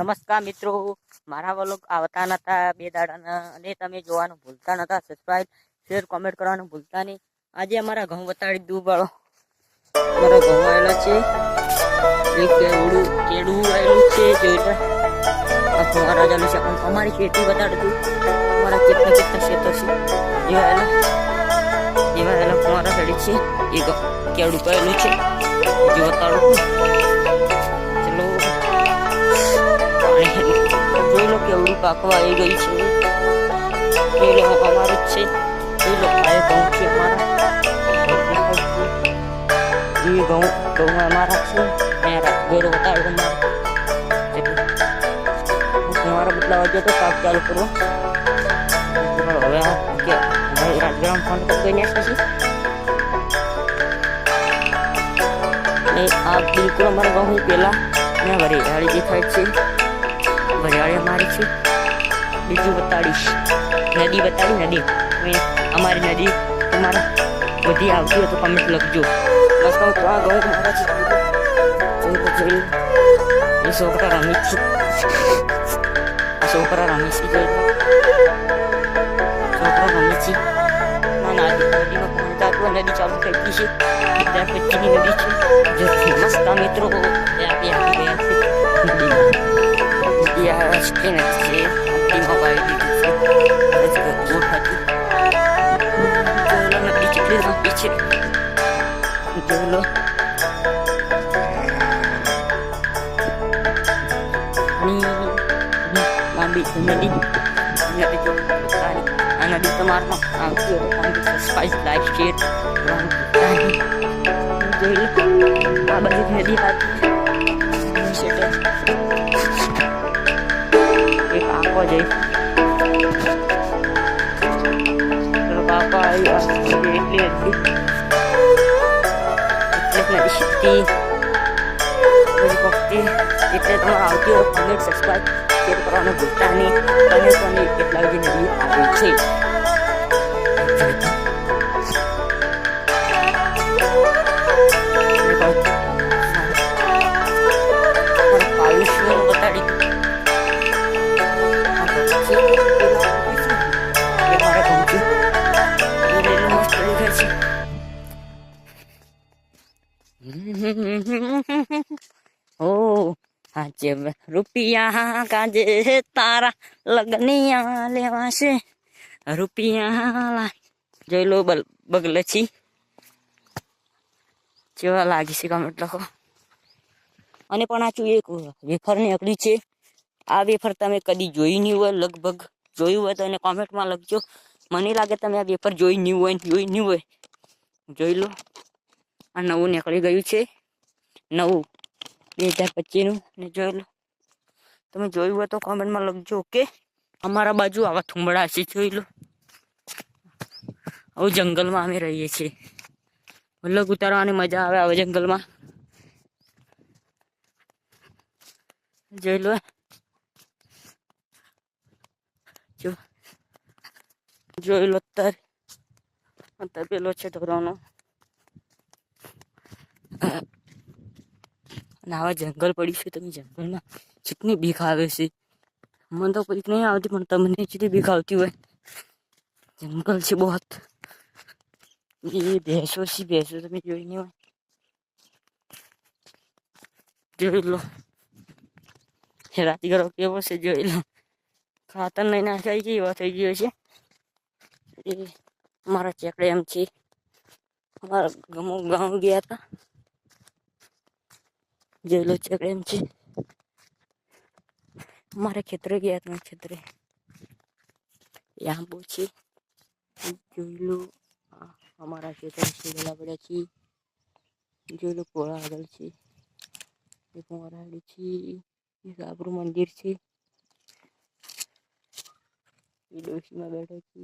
નમસ્કાર મિત્રો. મારા વલોગ આવતા નતા, બે દાડાના, અને તમે જોવાનું ભૂલતા નતા સબસ્ક્રાઇબ શેર કોમેન્ટ કરવાનું ભૂલતા નહીં. આજે અમારા ઘઉં વતાડી દૂધ વાળો અમારા ઘઉં આવેલા છે. એક કેવડું કેળું આવેલું છે જોઈ આ ફુવારા ચાલુ છે. પણ અમારી ખેતી બતાડી દઉં અમારા કેટલા કેટલા ખેતર છે. જેવા આવેલા જેવા આવેલા ફુવારા ચડી છે. એ ઘઉં, કેળું કહેલું છે. જે બતાડું પાકવા આવી ગઈ છે. જોઈ લો અમારું જ છે. એ લો આ ઘઉં છે અમારા એ ઘઉં ઘઉં અમારા છે. અહીંયા બતાવ્યો અમારો મારા. બદલાવા ગયો તો પાક ચાલુ કરવો હવે રાજગ્રામ ફોન કરી દઈને પછી આ બિલકુલ અમારા ઘઉં પેલા મેં વરિયાળી દેખાય છે. વરિયાળી અમારી છે. બીજું બતાડીશ. નદી બતાડી નદી. અમારી નદી તમારા બધી આવતી હોય તો કમેન્ટ લખજો. બસ કહું તો આ ઘઉં મારા છે. જોઈ લો, જોઈ લો. એ છોકરા રમી છે. આ છોકરા રમી છે જોઈ છોકરા રમી છે. ના નદીમાં પાણી તો નદી ચાલુ થઈ છે. ત્યાં પછીની નદી છે. જો ફેમસ તા મિત્રો. એ આપી આપી ગયા છે. નદી આ છે shit. You know? Ni, ni, lambi kumedi. Anda di tu, tadi. Anda di temar mak. Aku tu kan tu spice like shit. Tadi. You know? Abang di kumedi hati. Shit. Kita aku jadi. આંકો જઈ પેલો કાકો આવ્યો આ નદી એટલી હતી એટલે નદી શીખતી બધી ભક્તિ એટલે તમારે આવતી હોય કોમેન્ટ સબસ્ક્રાઇબ શેર કરવાનું ભૂલતા નહીં અને આજે રૂપિયા કાજે તારા લગનિયા લેવાશે. રૂપિયા જોઈ લો બગલછી જેવા લાગી છે કમેન્ટ લખો. અને પણ આ એક વેફર અકડી છે. આ વેફર તમે કદી જોઈ નહીં હોય, લગભગ જોયું હોય તો એને કોમેન્ટમાં લખજો. મને લાગે તમે આ વેફર જોઈ નહીં હોય, જોઈ નહીં હોય. જોઈ લો. આ નવું નીકળી ગયું છે. નવું બે હજાર પચીસનું ને જોઈ લો. તમે જોયું હોય તો કોમેન્ટમાં લખજો, ઓકે? અમારા બાજુ આવા થુંબડા છે, જોઈ લો. આવું જંગલમાં અમે રહીએ છીએ. વલ્લભ ઉતારવાની મજા આવે આવા જંગલમાં. જોઈ લો. જો. જોઈ લો અત્યારે. અત્યારે પેલો છે ધોરણનો. અને આવા જંગલ પડ્યું છે, તમે જંગલમાં જેટલી બીક આવે છે. મને તો બીક નહીં આવતી, પણ તમને જેટલી બીક આવતી હોય. જંગલ છે બહુ એ ભેંસો છે, ભેંસો તમે જોઈ નહીં હોય. જોઈ લો. રાતી કરો કેવો છે, જોઈ લો. ખાતર નહીં નાખાય એવા થઈ ગયો છે. એ મારા ચેકડે એમ છે. અમારા ગામ ગયા હતા. જોઈ લો છે એમ છે મારા ખેતરે ગયા હતા ખેતરે આંબો છે જોઈ લો અમારા ખેતર છે ગલા પડ્યા છે જોઈ લો કોળા આગળ છે એક મોરાડી છે એક આપણું મંદિર છે ડોશીમાં બેઠો છે